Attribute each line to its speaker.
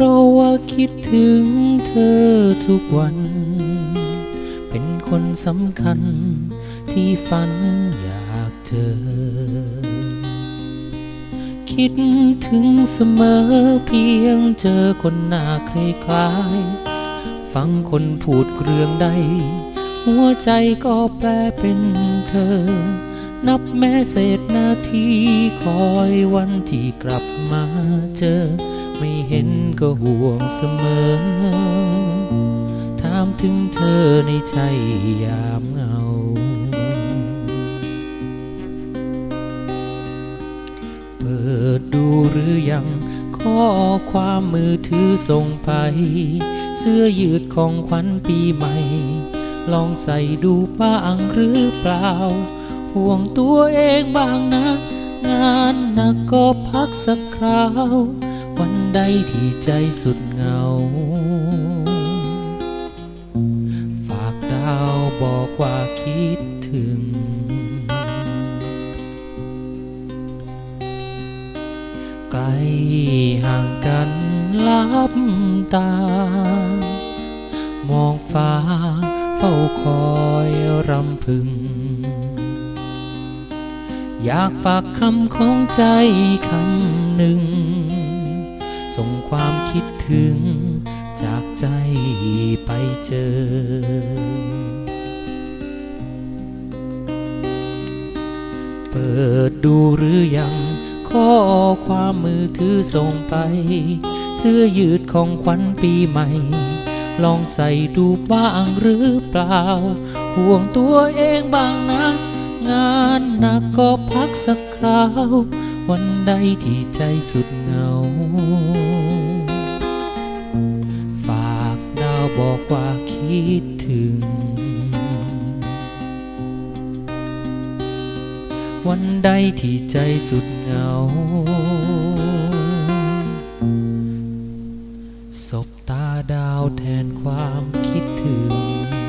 Speaker 1: ราะว่าคิดถึงเธอทุกวัน เป็นคนสำคัญที่ฝันอยากเจอ คิดถึงเสมอเพียงเจอคนหน้าคล้ายๆฟังคนพูดเรื่องใด หัวใจก็แปลเป็นเธอ นับแม้เศษนาทีคอยวันที่กลับมาเจอ ไม่เห็นก็ห่วงเสมอ ถามถึงเธอในใจยามเหงา เปิดดูหรือยังข้อความมือถือส่งไป เสื้อยืดของขวัญปีใหม่ ลองใส่ดูบ้างหรือเปล่า ห่วงตัวเองบ้างนะ งานหนักก็พักสักคราว วันใดที่ใจสุดเหงา ฝากดาวบอกว่าคิดถึง ไกลห่างกันลับตา มองฟ้าเฝ้าคอยรำพึง อยากฝากคำของใจคำหนึ่งส่ง คิดถึง จากใจไปเจอเปิดดูหรือยังข้อความมือถือส่งไป เสื้อยืดของขวัญปีใหม่ ลองใส่ดูบ้างหรือเปล่า ห่วงตัวเองบ้างนะ งานหนักก็พักสักคราว วันใดที่ใจสุดเหงา บอกว่าคิดถึง วันใดที่ใจสุดเหงา สบตาดาวแทนความคิดถึง